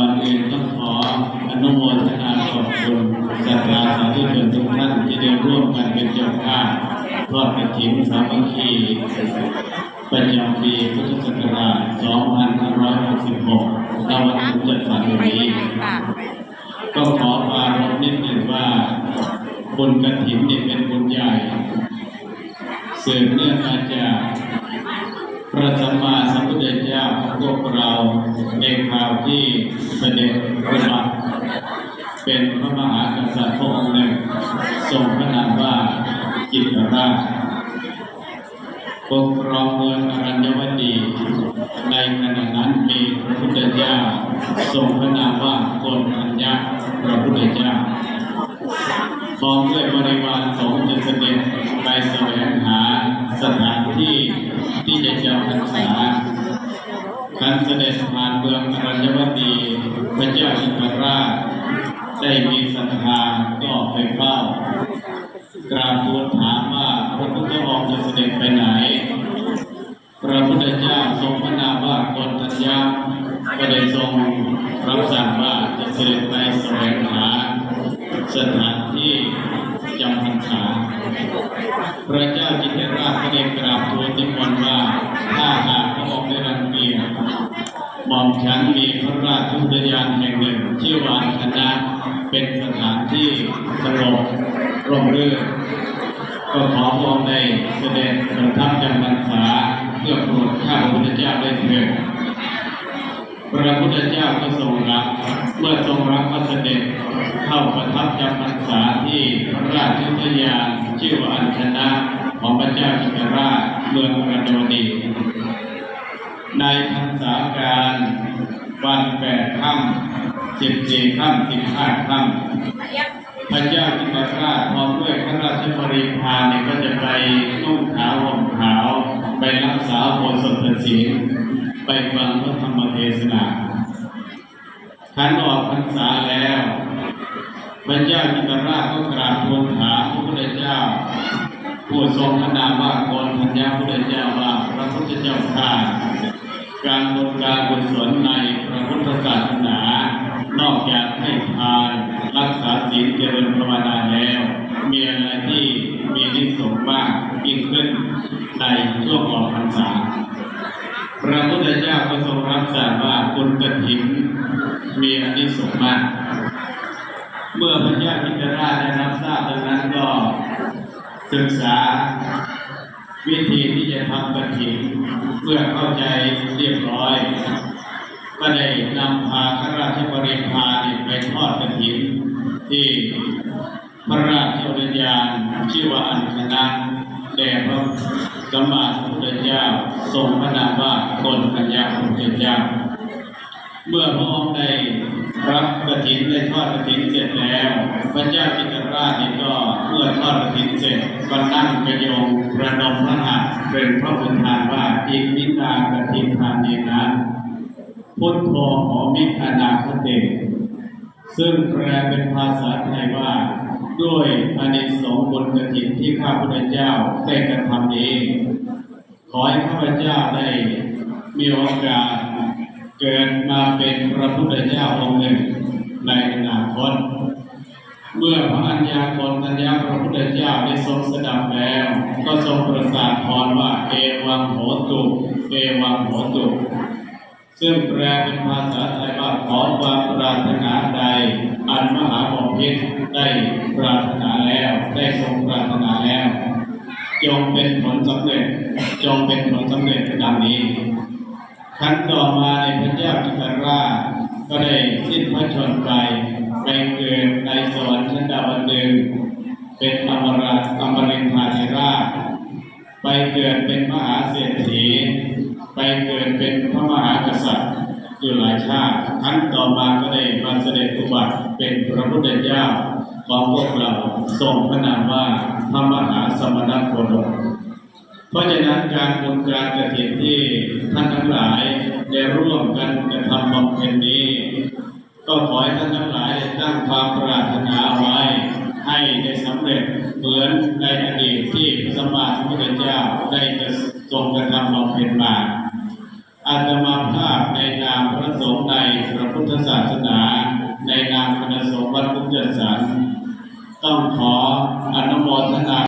ก่อนอื่นต้องขออนุโมทนาขอบคุณศรัทธาสาธุชนทุกท่านที่ได้ร่วมกันเป็นเจ้าภาพทอดกฐินสามัคคีประจำปีพุทธศักราช 2566เราวันที่จะสานนี้ก็ขอปรารภนิดหนึ่งว่าบุญกฐินนี่เป็นบุญใหญ่ เสืบเนื่องมาจากพระสัมมาสัมพุทธเจ้าของพวกเราในคราว ที่เสด็จประบัติเป็นพระมหากษัตริย์พระองค์หนึ่งทรงพระนามว่ากิตติราชปกครองเมืองอรัญญวดี ในขณะนั้นมีพระพุทธเจ้าทรงพระนามว่าโกนัญญาพระพุทธเจ้าพร้อมด้วยบริวารสงฆ์จะเสด็จไปแสวงหาสถานที่ การเสด็จผ่านเมืองอรัญวดีพระเจ้าอินทราชได้มีศรัทธาก็ไปเฝ้ากราบทูลถามว่าพระพุทธองค์จะเสด็จไปไหน พระพุทธเจ้าทรงพระนามว่าโกนทัญญาก็ได้ทรงรับสั่งว่าจะเสด็จไปแสวงหาสถานที่จำพรรษา พระเจ้าจิตรราชก็ได้กราบทูลนิมนต์ว่าถ้าหากพระองค์ได้รังเกียจ หม่อมฉันมีพระราชอุทยานแห่งหนึ่งชื่อว่าคณะเป็นสถานที่สงบร่มรื่นก็ขอพระองค์ได้เสด็จประทับจำพรรษาเพื่อโปรดข้าพระพุทธเจ้าได้เถิดพระพุทธเจ้าก็ทรงรับเมื่อทรงรับก็เสด็จเข้าประทับจำพรรษาที่พระราชอุทยานชื่อว่าอัญชนะของพระเจ้าจิตรราชเมืองอรัญญวดี ในพรรษาการวันแปดค่ำสิบสี่ค่ำสิบห้าค่ำพระเจ้าจิตรราชพร้อมด้วยพระราชบริพารเนี่ยก็จะไปนุ่งขาวห่มขาว ไปรักษาโพสถศีลไปฟังพระธรรมเทศนาขันออกพรรษาแล้วพระเจ้าจิตรราชก็กราบทูลถามพระพุทธเจ้า ผู้ทรงพระนามว่าโกนทัญญาพุทธเจ้าว่าพระพุทธเจ้าข้า การบุญการกุศลในพระพุทธศาสนา นอกจากให้ทานรักษาศีลเจริญภาวนาแล้ว มีอะไรที่มีนิสงส์มากยิ่งขึ้นในช่วงออกพรรษาพระพุทธเจ้าก็ทรงรับสั่งว่าคุณกฐินมีอนิสงส์มาก เมื่อพระเจ้าพิจารณาได้รับทราบดังนั้นก็ศึกษาวิธีที่จะทำกฐิน เมื่อเข้าใจเรียบร้อยก็ได้นำพาข้าราชบริพารเนี่ยไปทอดกฐินที่พระราชอุทยานชื่อว่าอัญชนะแด่พระสัมมาสัมพุทธเจ้าทรงพระนามว่าโกนกัญญาพระพุทธเจ้าเมื่อพระองค์ได้รับกฐินได้ทอดกฐินเสร็จแล้ว พระเจ้าจิตรราชนี่ก็เมื่อทอดกฐินเสร็จก็นั่งกระโยงประนมพระห เป็นพระบุญทานว่าอีกนิทานกฐินทานเองนั้นพุทโธหอมิอนาคเตซึ่งแปลเป็นภาษาไทยว่าด้วยอานิสงส์บุญกฐินที่ข้าพระเจ้าได้กระทำนี้ ขอให้ข้าพเจ้าได้มีโอกาสเกิดมาเป็นพระพุทธเจ้าองค์หนึ่งในอนาคต เมื่อพระอัญญาโกณทัญญาพระพุทธเจ้าได้ทรงสดับแล้ว ก็ทรงประสาทพรว่าเอวังโหตุเอวังโหตุ ซึ่งแปลเป็นภาษาไทยว่าขอความปรารถนาใด อันมหาบพิตรได้ปรารถนาแล้วได้ทรงปรารถนาแล้ว จงเป็นผลสำเร็จจงเป็นผลสำเร็จดังนี้ขั้นต่อมาในพระเจ้าจิตรราชก็ได้สิ้นพระชนไป ไปเกิดในสวรรค์ชั้นดาวดึงเป็นอมราอมรินทาธิราช ไปเกิดเป็นมหาเศรษฐี ไปเกิดเป็นพระมหากษัตริย์อยู่หลายชาติขั้นต่อมาก็ได้มาเสด็จอุบัติเป็นพระพุทธเจ้าของพวกเราทรงพระนามว่าพระมหาสมณโคดมเพราะฉะนั้นการบุญการกระถิ่นที่ท่านทั้งหลายได้ร่วมกันกระทำบำเพ็ญนี้ ก็ขอให้ท่านทั้งหลายได้ตั้งความปรารถนาไว้ให้ได้สำเร็จเหมือนในอดีตที่พระสัมมาสัมพุทธเจ้าได้ทรงกระทำบำเพ็ญมาอาตมาภาพในนามพระสงฆ์ในพระพุทธศาสนา ในนามคณะสงฆ์วัดพุทธจัดสรรต้องขออนุโมทนา